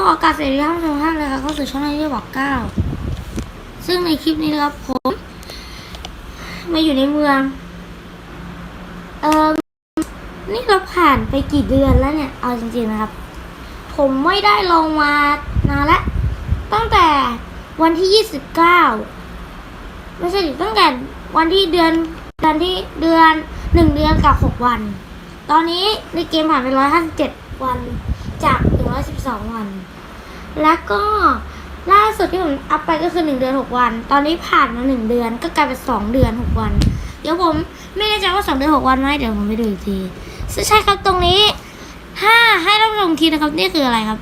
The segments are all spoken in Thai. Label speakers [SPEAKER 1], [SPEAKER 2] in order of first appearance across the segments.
[SPEAKER 1] ก็อากาศเสรีท่านผู้ชมทุกท่านเลยครับเข้าสู่ช่องในายบอกเก้าซึ่งในคลิปนี้นะครับผมมาอยู่ในเมือง เออนี่เราผ่านไปกี่เดือนแล้วเนี่ย เอาจริงๆนะครับ ผมไม่ได้ลงมานานละตั้งแต่วันที่ยี่สิบเก้าไม่ใช่ดิตั้งแต่วันที่เดือนเดือนที่เดือนหนึ่งเดือนกับหกวัน ตอนนี้ในเกมผ่านไปร้อยห้าสิบเจ็ดวันจาก หนึ่งร้อยสิบสองวัน แล้วก็ล่าสุดที่ผมอัพไปก็คือหนึ่งเดือนหกวัน ตอนนี้ผ่านมาหนึ่งเดือนก็กลายเป็นสองเดือนหกวัน เดี๋ยวผมไม่แน่ใจว่าสองเดือนหกวันไหมเดี๋ยวผมไปดูอีกทีใช่ครับตรงนี้ถ้าให้รับชมทีนะครับนี่คืออะไรครับ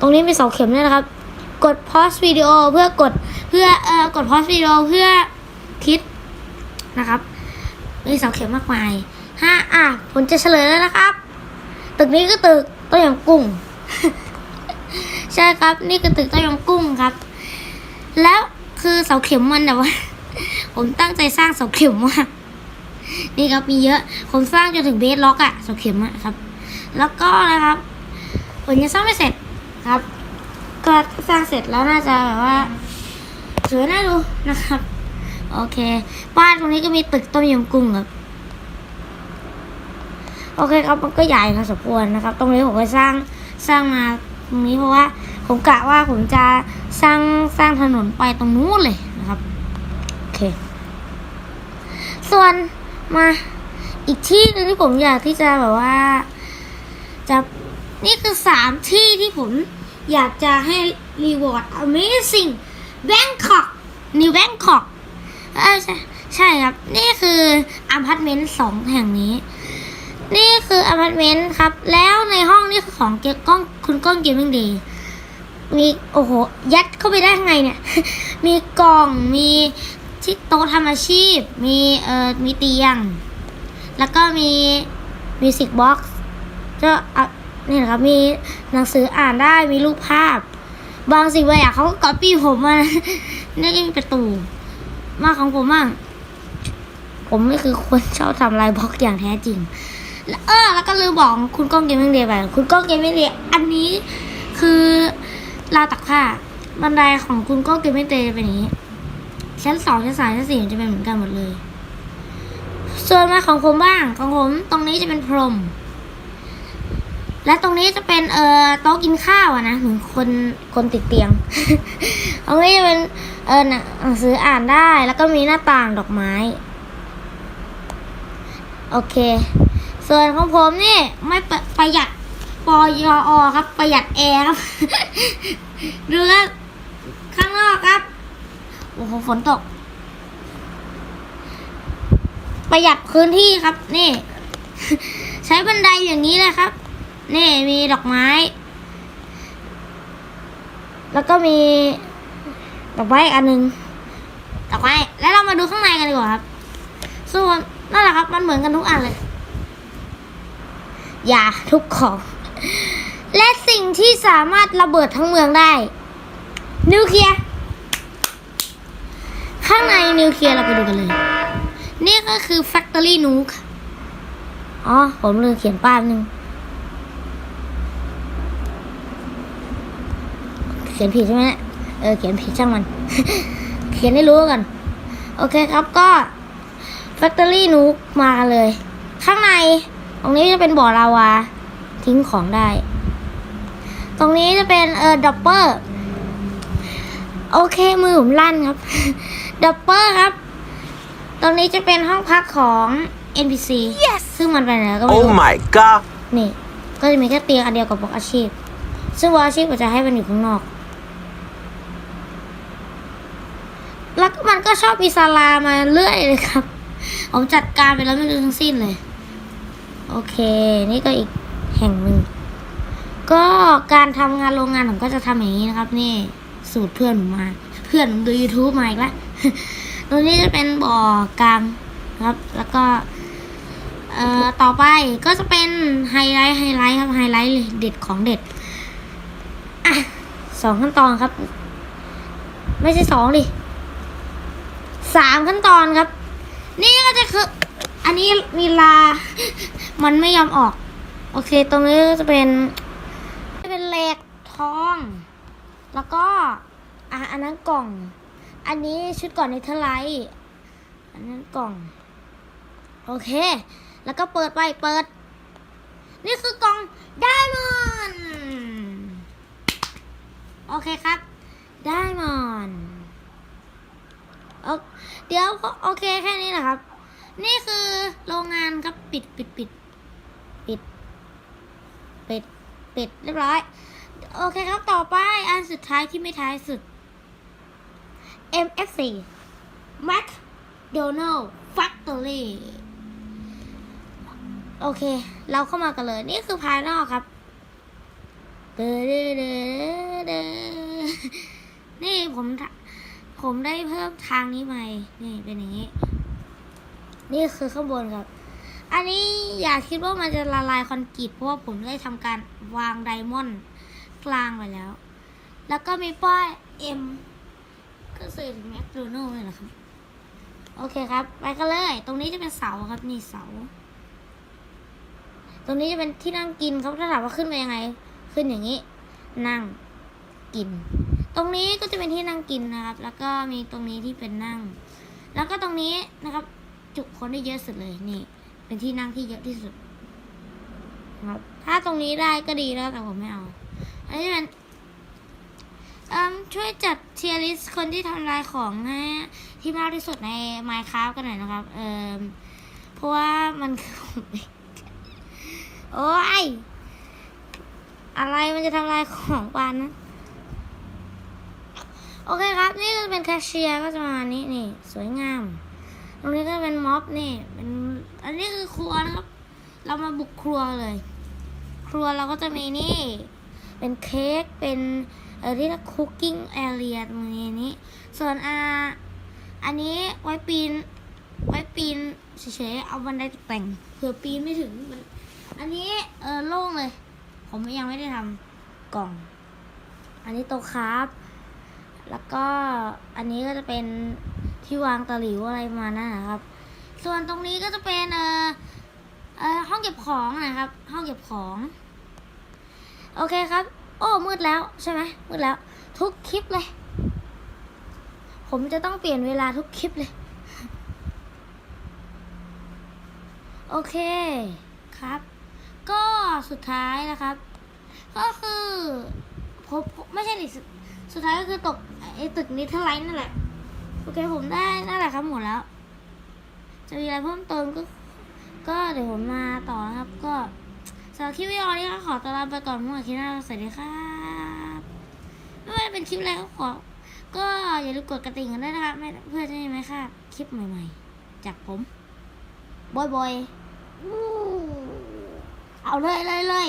[SPEAKER 1] ตรงนี้มีเสาเข็มเนี่ยนะครับ กดพอสวิดีโอเพื่อกดเพื่อเอ่อกดพอสวิดีโอเพื่อคิดนะครับมีเสาเข็มมากมายห้าอะผมจะเฉลยแล้วนะครับ ตึกนี้ก็ตึก ต้มยำกุ้ง ใช่ครับ นี่คือตึกต้มยำกุ้งครับ แล้วคือเสาเข็มมันแบบว่า ผมตั้งใจสร้างเสาเข็มมากนี่ครับมีเยอะผมสร้างจนถึงเบสล็อกอะเสาเข็มอะครับ แล้วก็นะครับผมยังสร้างไม่เสร็จครับ ก็สร้างเสร็จแล้วน่าจะแบบว่าสวยน่าดูนะครับ โอเค บ้านตรงนี้ก็มีตึกต้มยำกุ้งครับ โอเคครับมันก็ใหญ่พอสมควรนะครับ ตรงนี้ผมก็สร้างสร้างมาตรงนี้เพราะว่าผมกะว่าผมจะสร้างสร้างถนนไปตรงนู้นเลยนะครับโอเค ส่วนมาอีกที่นึงที่ผมอยากที่จะแบบว่า จะนี่คือสามที่ที่ผมอยากจะให้รีวอร์ด Amazing Bangkok New Bangkok เอ้ยใช่ใช่ครับ นี่คืออพาร์ตเมนต์สองแห่งนี้ นี่คืออพาร์ตเมนต์ครับ แล้วในห้องนี่คือของเกกล้องคุณกล้องเกมมิ่งดีมีโอ้โห ยัดเข้าไปได้ไงเนี่ย มีกล่องมีที่โต๊ะทำอาชีพ มีเอ่อมีเตียง แล้วก็มีมิวสิกบ็อกซ์ก็นี่นะครับมีหนังสืออ่านได้มีรูปภาพ บางสิ่งบางอย่างเขาก็ก๊อปปี้ผมมานี่ก็มีประตู มาของผมบ้างผมไม่คือคนชอบทำลายบล็อกอย่างแท้จริง เออแล้วก็ลืมบอกคุณก้องเกมมิ่งเดย์ไปคุณก้องเกมมิ่งเดย์อันนี้คือราวตักผ้าบันไดของคุณก้องเกมมิ่งเดย์เป็นอย่างนี้ ชั้นสองชั้นสามชั้นสี่จะเป็นเหมือนกันหมดเลย ส่วนมาของผมบ้างของผมตรงนี้จะเป็นพรม และตรงนี้จะเป็นเอ่อโต๊ะกินข้าวอะนะเหมือนคนคนติดเตียงตรงนี้จะเป็นเออหนังสืออ่านได้แล้วก็มีหน้าต่างดอกไม้ โอเค ส่วนของผมนี่ไม่ประหยัดปอยอครับ ประหยัดแอร์ครับดูครับข้างนอกครับ โอ้โหฝนตก ประหยัดพื้นที่ครับ นี่ ใช้บันไดอย่างนี้เลยครับ นี่มีดอกไม้ แล้วก็มีดอกไม้อีกอันหนึ่งดอกไม้แล้วเรามาดูข้างในกันดีกว่าครับ ส่วนนั่นแหละครับ มันเหมือนกันทุกอันเลย ยาทุกของ และสิ่งที่สามารถระเบิดทั้งเมืองได้ นิวเคลียร์ข้างในนิวเคลียร์เราไปดูกันเลย นี่ก็คือ Factory Nuke อ๋อ ผมลืมเขียนป้ายหนึ่งเขียนผิดใช่ไหมเนี่ยเออ เขียนผิดช่างมัน เขียนให้รู้กัน โอเคครับก็ Factory Nuke มาเลย ข้างใน รงนี้จะเป็นบ่อลาวา ทิ้งของได้ ตรงนี้จะเป็นเออดับเปอร์ โอเคมือผมลั่นครับดับเปอร์ครับ ตรงนี้จะเป็นห้องพักของ NPC yes! ซึ่งมันไปไหนแล้วก็ไม่
[SPEAKER 2] Oh
[SPEAKER 1] รู้
[SPEAKER 2] my god!
[SPEAKER 1] นี่ ก็จะมีแค่เตียงอันเดียวกับบล็อกอาชีพ ซึ่งบล็อกอาชีพก็จะให้มันอยู่ข้างนอก แล้วก็มันก็ชอบมีศาลามาเรื่อยเลยครับ ผมจัดการไปแล้วไม่รู้ทั้งสิ้นเลย โอเค นี่ก็อีกแห่งหนึ่ง ก็การทำงานโรงงานผมก็จะทำอย่างนี้นะครับ นี่สูตรเพื่อนผมมา เพื่อนผมดู YouTube มาอีกแล้วตรงนี้จะเป็นบ่อกลางครับ แล้วก็ เอ่อ ต่อไปก็จะเป็นไฮไลท์ไฮไลท์ครับไฮไลท์เลยเด็ดของเด็ดอะสองขั้นตอนครับ ไม่ใช่สองดิสามขั้นตอนครับ นี่ก็จะคือ อันนี้มีลา มันไม่ยอมออก โอเค ตรงนี้ก็จะเป็นจะเป็นเหล็กทอง แล้วก็อะอันนั้นกล่อง อันนี้ชุดก่อนในเทไลท์อันนั้นกล่อง โอเค แล้วก็เปิดไปเปิด นี่คือกล่องไดมอนด์โอเคครับไดมอนด์เดี๋ยวโอเคแค่นี้นะครับ นี่คือโรงงานครับปิดปิดปิด ปิด ปิด ปิดเรียบร้อย โอเคครับ ต่อไปอันสุดท้ายที่ไม่ท้ายสุด MFC McDonald Factory โอเค เราเข้ามากันเลย นี่คือภายนอกครับเดเดเดเดนี่ผมผมได้เพิ่มทางนี้ใหม่ นี่เป็นอย่างนี้ นี่คือข้างบนครับ อันนี้อย่าคิดว่ามันจะละลายคอนกรีตเพราะว่าผมได้ทำการวางไดมอนด์กลางไปแล้ว แล้วก็มีป้าย M ก็สื่อถึงแมคโดนัลด์เลยนะครับ โอเคครับ ไปกันเลย ตรงนี้จะเป็นเสาครับ นี่เสา ตรงนี้จะเป็นที่นั่งกินครับถ้าถามว่าขึ้นไปยังไง ขึ้นอย่างนี้ นั่งกิน ตรงนี้ก็จะเป็นที่นั่งกินนะครับ แล้วก็มีตรงนี้ที่เป็นนั่ง แล้วก็ตรงนี้นะครับ จุคนได้เยอะสุดเลยนี่ เป็นที่นั่งที่เยอะที่สุดนะครับ ถ้าตรงนี้ได้ก็ดีแล้วแต่ผมไม่เอา อันนี้เป็นเอ่มช่วยจัดเทียริสคนที่ทำลายของให้ที่มากที่สุดใน Minecraft กันหน่อยนะครับ เอ่มเพราะว่ามันคือของเด็กโอ้ย อะไรมันจะทำลายของปานนะ โอเคครับ นี่ก็เป็นแคชเชียร์ก็จะประมาณนี้นี่ สวยงามต รงนี้ก็เป็นม็อบนี่เป็นอันนี้คือครัวนะครับ เรามาบุกครัวเลย ครัวเราก็จะมีนี่ เป็นเค้กเป็นเออที่เรียกคุกกิ้งแอเรียตรงนี้นี้ ส่วนอาอันนี้ไว้ปีน ไว้ปีนเฉยๆเอาบันไดตกแต่งเผื่อปีนไม่ถึงมันอันนี้เออโล่งเลย ผมยังไม่ได้ทำกล่อง อันนี้โต๊ะครับ แล้วก็อันนี้ก็จะเป็น ที่วางตะหลิวอะไรมานั้นนะครับ ส่วนตรงนี้ก็จะเป็นเออเออห้องเก็บของนะครับ ห้องเก็บของ โอเคครับ โอ้มืดแล้วใช่ไหมมืดแล้ว ทุกคลิปเลย ผมจะต้องเปลี่ยนเวลาทุกคลิปเลย โอเคครับ ก็สุดท้ายนะครับ ก็คือผมไม่ใช่ดิสุดสุดท้ายก็คือตกไอ้ตึกนิเทไลท์นั่นแหละ โอเคผมได้นั่นแหละครับหมดแล้ว จะมีอะไรเพิ่มเติมก็ ก็เดี๋ยวผมมาต่อนะครับ ก็สำหรับคลิปวิดีโอนี้ก็ขอตัวลาไปก่อนเมื่อคลิปหน้าสวัสดีครับไม่ว่าจะเป็นคลิปอะไรก็ขอ ก็อย่าลืมกดกระดิ่งกันด้วยนะครับเพื่อจะได้ไหมค่ะ คลิปใหม่ ๆ จากผมบอยบอยๆเอาเลยเลยเลย